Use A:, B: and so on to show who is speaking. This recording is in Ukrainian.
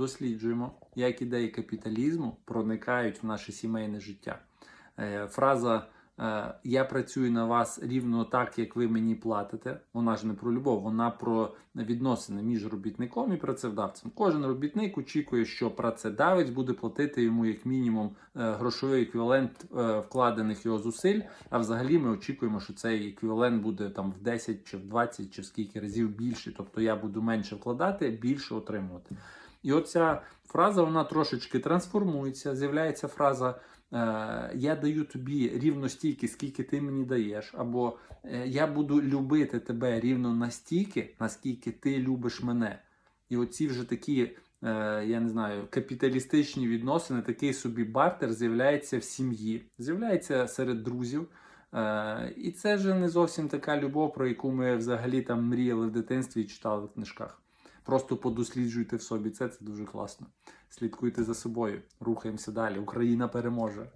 A: досліджуємо, як ідеї капіталізму проникають в наше сімейне життя. Е, Фраза е, Я працюю на вас рівно так, як ви мені платите. Вона ж не про любов, вона про відносини між робітником і працедавцем. Кожен робітник очікує, що працедавець буде платити йому як мінімум е, грошовий еквівалент вкладених його зусиль. А взагалі ми очікуємо, що цей еквівалент буде там в 10 чи в 20 чи в скільки разів більше. Тобто я буду менше вкладати, більше отримувати. І оця фраза вона трошечки трансформується. З'являється фраза е, Я даю тобі рівно стільки, скільки ти мені даєш, або е, Я буду любити тебе рівно настільки, наскільки ти любиш мене. І оці вже такі, е, я не знаю, капіталістичні відносини, такий собі бартер з'являється в сім'ї, з'являється серед друзів. І це вже не зовсім така любов, про яку ми взагалі там мріяли в дитинстві і читали в книжках. Просто подосліджуйте в собі це, це дуже класно. Слідкуйте за собою, рухаємося далі. Україна переможе.